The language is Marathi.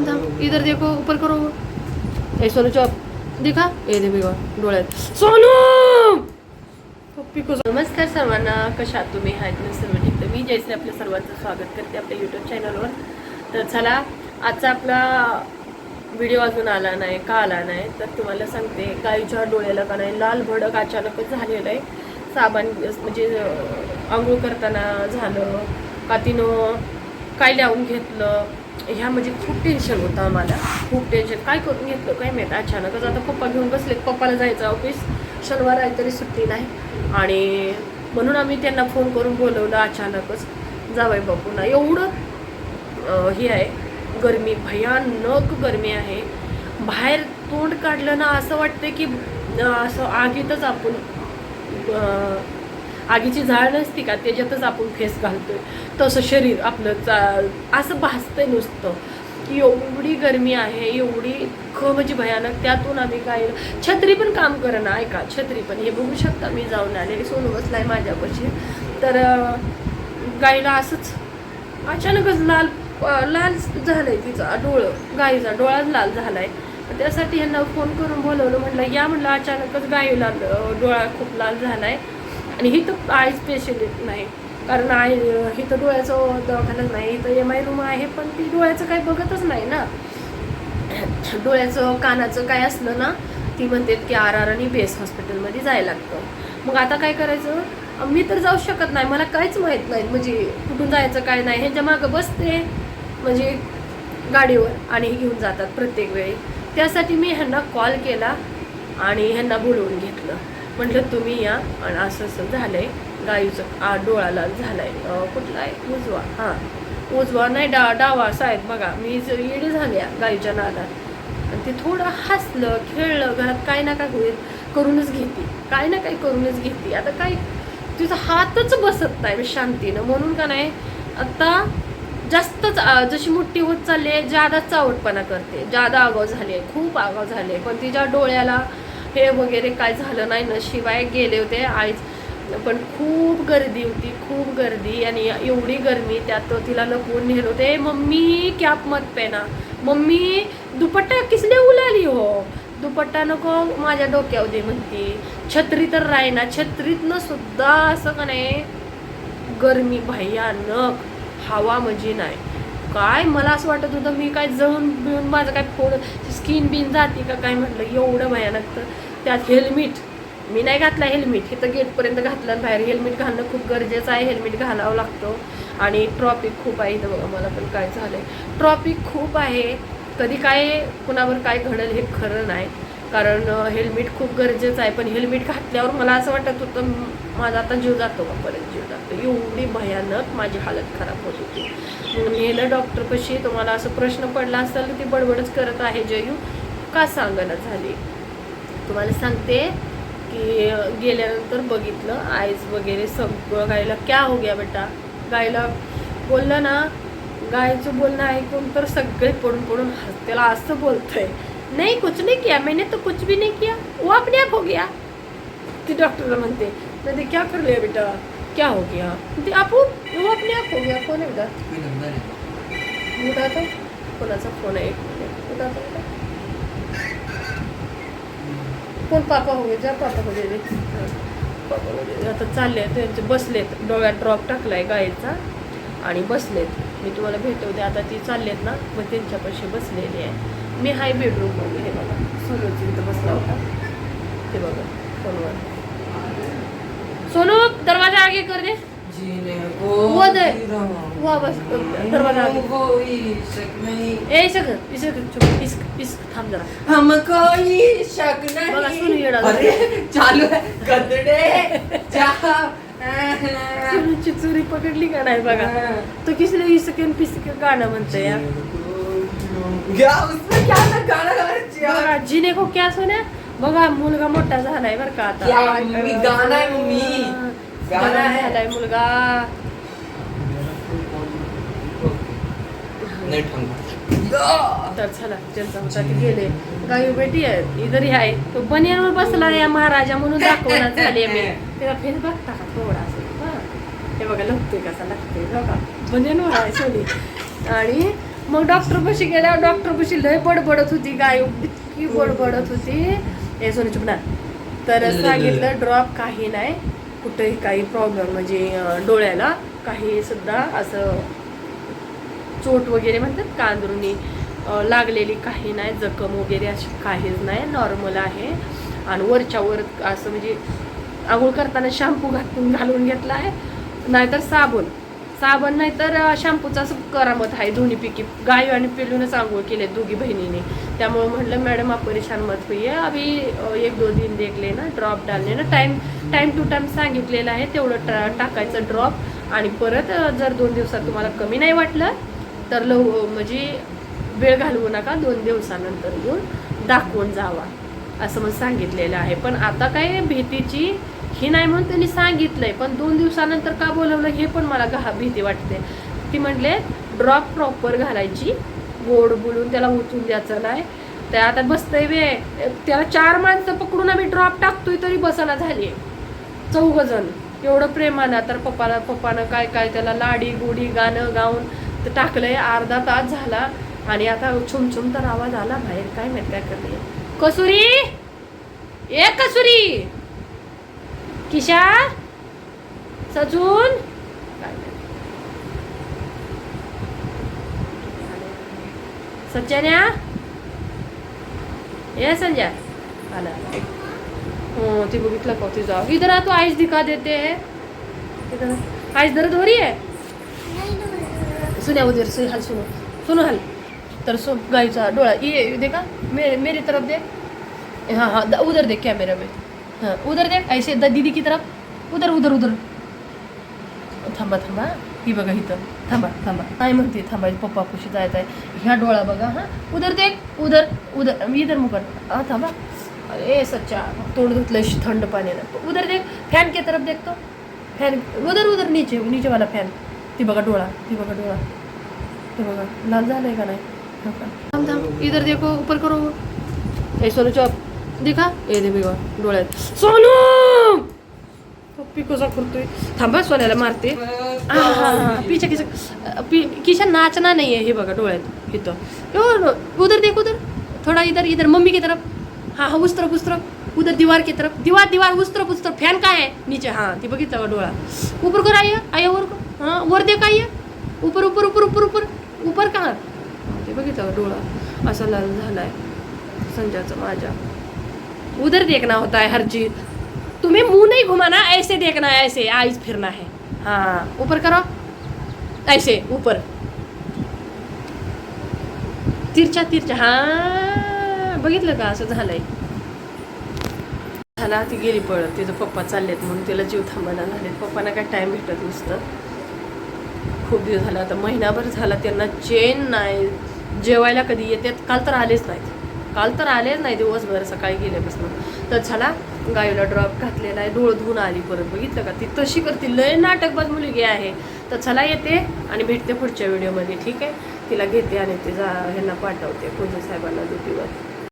थांब थांब. इधर देखो ऊपर करो. ए सोनू चौप दिखा? ए दे बिगा डोळ्यात. सोनू! नमस्कार सर्वांना. कशा तुम्ही? आहेत ना सर्व ठीक तर मी जयश्री आपल्या सर्वांचं स्वागत करते आपल्या यूट्यूब चॅनलवर तर चला आजचा आपला व्हिडिओ अजून आला नाही का आला नाही तर तुम्हाला सांगते गाईच्या डोळ्याला का नाही लाल भडक अचानकच झालेलं आहे. साबण म्हणजे आंघोळ करताना झालं का तिनं काय लावून घेतलं ह्या म्हणजे खूप टेन्शन होतं आम्हाला. खूप टेन्शन काय करून घेतलं काय माहीत? अचानकच आता पप्पा घेऊन बसले पप्पाला जायचं ऑफिस शनिवार आहे तरी सुट्टी नाही. आणि म्हणून आम्ही त्यांना फोन करून बोलवलं अचानकच. जावई बापूंना एवढं हे आहे. गरमी भयानक गरमी आहे. बाहेर तोंड काढलं ना असं वाटतं की असं आगीतच आपण आगीची झाड नसती का त्याच्यातच आपण फेस घालतोय. तसं शरीर आपलं चा असं भासतंय नुसतं. की एवढी गरमी आहे एवढी ख म्हणजे भयानक. त्यातून आम्ही काय छत्री पण काम करणं ऐका छत्री पण. हे बघू शकता मी जाऊन आले सोनू बसलाय माझ्यापाशी. तर गाईला असंच अचानकच लाल लाल झालंय तिचा डोळं गाईचा डोळाच लाल झालाय. त्यासाठी ह्यांना फोन करून बोलवलं म्हटलं या म्हटलं अचानकच गाईला डोळा खूप लाल झालाय. आणि ही तर आय स्पेशलिस्ट नाही. कारण आय ही तर डोळ्याचं दवाखानाच नाही इथं एम आय रूम आहे पण ती डोळ्याचं काही बघतच नाही ना. डोळ्याचं कानाचं काय असलं ना ती म्हणतात की आर आर आणि बेस हॉस्पिटलमध्ये जायला लागतं. मग आता काय करायचं? मी तर जाऊ शकत नाही मला काहीच माहीत नाही म्हणजे कुठून जायचं काय नाही ह्यांच्या मागं बसते म्हणजे गाडीवर आणि घेऊन जातात प्रत्येक वेळी. त्यासाठी मी ह्यांना कॉल केला आणि ह्यांना बोलवून घेतलं. म्हटलं तुम्ही या. आणि असं असं झालं आहे गाईचं आ डोळाला झालं आहे कुठला आहे? उजवा. हां. उजवा नाही डा डावा साहेब बघा मी ज- येडी झाल्या गाईच्या नादात. आणि ते थोडं हसलं खेळलं घरात काय ना काय होईल करूनच घेते. काय ना काय करूनच घेते. आता काय तिचा हातच बसत नाही शांतीनं. म्हणून का नाही आता जास्तच जशी मोठी होत चालली आहे जादा चावटपणा करते. जादा आगाव झाली आहे. खूप आगाव झाली आहे. पण तिच्या डोळ्याला हे वगैरे काय झालं नाही ना शिवाय गेले होते आईच पण खूप गर्दी होती खूप गर्दी. आणि एवढी गर्मी त्यात तिला लपवून नेलं होते. मम्मी कॅप मत पेना. मम्मी दुपट्टा किसले उलाली हो? दुपट्टा नको माझ्या डोक्यावर दे म्हणते. छत्री तर राहीना छत्रीतनं सुद्धा असं का नाही गरमी भयानक. हवा म्हणजे नाही. काय मला असं वाटत होतं मी काय जळून बिळून माझं काय फोड स्किन बिन जाते का काय म्हटलं? एवढं भयानक. तर त्यात हेल्मेट मी नाही घातला हेल्मेट इथं गेटपर्यंत घातलं बाहेर हेल्मेट घालणं खूप गरजेचं आहे. हेल्मेट घालावं लागतं. आणि ट्रॉफिक खूप आहे इथं बघा मला पण काय झालं आहे ट्रॉफिक खूप आहे. कधी काय कुणावर काय घडेल हे खरं नाही. कारण हेल्मेट खूप गरजेचं आहे. पण हेल्मेट घातल्यावर मला असं वाटत होतं माझा आता जीव जातो का? परत जीव जातो. एवढी भयानक माझी हालत खराब होत होती. नेलं डॉक्टरपाशी तुम्हाला असं प्रश्न पडला असेल ती बडबडच करत आहे जयू. का सांगायला झाली? तुम्हाला सांगते की गेल्यानंतर बघितलं आईज वगैरे सगळं गायला क्या हो गया बेटा? गायला बोललं ना गायचं बोलणं ऐकून तर सगळे पडून पडून हस त्याला असं बोलतंय. नाही कुछ नाही किया. मैंने तो कुछ भी नाही किया. वो अपने आप हो गया. ती डॉक्टरला म्हणते नाही ते क्या कर बेटा? क्या हो गया? ते आपू वो अपने आप हो गया। कोण आहे बेटा उठा तो कोणाचा फोन आहे एक मिनिट उठा तो उठा. कोण पापा हो गए? जा पापा हो हां. पापा हो आता चालले त्यांचे बसलेत डोळ्यात ड्रॉप टाकलाय गायचा आणि बसलेत मी तुम्हाला भेटवते आता ती चाललेत ना मग त्यांच्यापाशी बसलेली आहे. मी हाय बेडरूममध्ये हे बघा. सोनूची इथं बसला होता. ते बघा फोनवर. सोनू आगे कर दे. हमको ही शक नहीं. अरे चालू है. गदडे. चोरी पकडली का नाही बघा? तो किसले इसकेन पिसके गाणं म्हणतोय या क्या उसमें क्या था गाना गा रही? बघा जिने को क्या सुने बघा मुलगा मोठा झालाय बरं का आता. क्या मम्मी गाना है मम्मी. गाणं झालाय मुलगा. तर चला त्यांचा होता ते गेले. बेटी आहे इधर ही आहे. तो बनियानवर बसला या महाराजा म्हणून दाखवणार झाले मी. त्याला फेस बघता का थोडा? हे. बघा लागतोय कसा लागतोय बघा. बनियानवर आहे सोनी आणि मग डॉक्टर पशी गेल्यावर डॉक्टर पशी लय बडबडत होती गाय इतकी बडबडत होती. हे सोनी चुपणार तर सांगितलं ड्रॉप काही नाही. कुठेही काही प्रॉब्लेम म्हणजे डोळ्याला काही सुद्धा असं चोट वगैरे म्हणतात कांदरुनी लागलेली काही नाही जखम वगैरे अशी काहीच नाही नॉर्मल आहे. आणि वरच्या वर असं म्हणजे आंघोळ करताना शॅम्पू घातून घालून घेतला आहे. नाहीतर साबण. साबण नाहीतर शॅम्पूचा असं करामत आहे दोन्ही पिकी. गाय आणि पिलूनच आंघोळ केले दोघी बहिणीने. त्यामुळे म्हटलं मॅडम आप परेशान मत होईये. अभी एक दो दिन देखले ना ड्रॉप डालले ना. टाईम टाईम टू टाईम सांगितलेलं आहे तेवढं टा टाकायचं ड्रॉप आणि परत जर दोन दिवसात तुम्हाला कमी नाही वाटलं तर लव म्हणजे वेळ घालवू नका. दोन दिवसानंतर येऊन दाखवून जावा. असं मग सांगितलेलं आहे. पण आता काय भीतीची हे नाही म्हणून त्यांनी सांगितलंय पण दोन दिवसानंतर का बोलवलं हे पण मला घा भीती वाटते. ती म्हटले ड्रॉप प्रॉपर घालायची गोड बोलून त्याला उचून द्यायचं नाही. तर आता बसतंय वे. त्याला चार माणसं पकडून आम्ही ड्रॉप टाकतोय तरी बसायला झाली. चौघ जण. एवढं प्रेमानं तर पप्पाला पप्पानं काय काय त्याला लाडी गोडी गाणं गाऊन ते टाकलंय. अर्धा तास झाला आणि आता छुमछुम तर आवाज आला बाहेर. काय माहीत काय करते कसुरी? ए कसुरी? किशा सजून? माहित. ये संजय। आला. हो ती बघितलं का तुझा इधर तू आईस दिखा देते है। इधर आईस दर्द हो रही है? सुना उधर सुन हल सुनो। सुनो हल। तर सो गायचा डोळा ये देखा? मेरे मेरी तरफ़ देख। हाँ हाँ उधर देख कैमरे में। हां उधर देख ऐसे द दीदी की तरफ। उधर उधर उधर। थांबा थांबा ही बघा इथं। थांबा थांबा काय म्हणते? थांबा पप्पा कुशी जायचं आहे. ह्या डोळा बघा हां. उधर देख उधर उधर. इधर मुकर हा थांबा. अरे सच्चा. तोंड धुतलं थंड पाण्यानं. उधर देख फॅन के तरफ देखतो. फॅन उधर उधर नीचे नीचे वाला फॅन ती बघा डोळा ती बघा डोळा. ते बघा लाल झालंय का नाही? थांब थांब. इधर देखो ऊपर करो. ए सोनू चौप दिखा? ए दे बघा डोळ्यात. सोनू! पप्पी कसा करतोय? थांबा सोन्याला मारते. हा हा हा. पीछे किसे पी किशन नाचना नाही आहे हे बघा डोळ्यात इथं. उधर देख उधर. थोड़ा इधर इधर मम्मी की तरफ. हा हा उस तरफ उस तरफ उधर दीवार की तरफ. दीवार दीवार उस तरफ उस तरफ आहे? नीचे. हा ती बघितलं का डोळा? ऊपर कर आइए आइए वर को वर दे काय ऊपर उपर उपर उपर उपर उपर का ते बघितलं का डोळा? असा लाल झालाय. संजयचा माझ्या. उधर देखना होता है हर चीज। तुम्हें मुंह नहीं घुमाना ऐसे देखना है ऐसे आइज फिरना है। हाँ ऊपर करो। ऐसे ऊपर। तिरचा तिरचा हां बघितलं का असं झालंय? झाला ती गेली पळत. तिचं पप्पा चाललेत म्हणून तिला जीव थांबायला झालेत पप्पांना काय टाइम भेटत नुसतं. खूप दिवस झाला. आता महिनाभर झाला त्यांना. चेन नाही. जेवायला कधी येतात? काल तर आलेच नाहीत. काल तर आलेच नाही दिवसभर सकाळी गेल्यापासून. तर झाला गायीला ड्रॉप घातलेला आहे डोळ धुवून आली परत. बघितलं का? ती तशी करते. लय नाटकबाज मुलगी आहे. तर चला येते आणि भेटते पुढच्या व्हिडिओमध्ये ठीक आहे? तिला घेते आणि ते जा ह्यांना पाठवते पूजा साहेबांना ड्युटीवर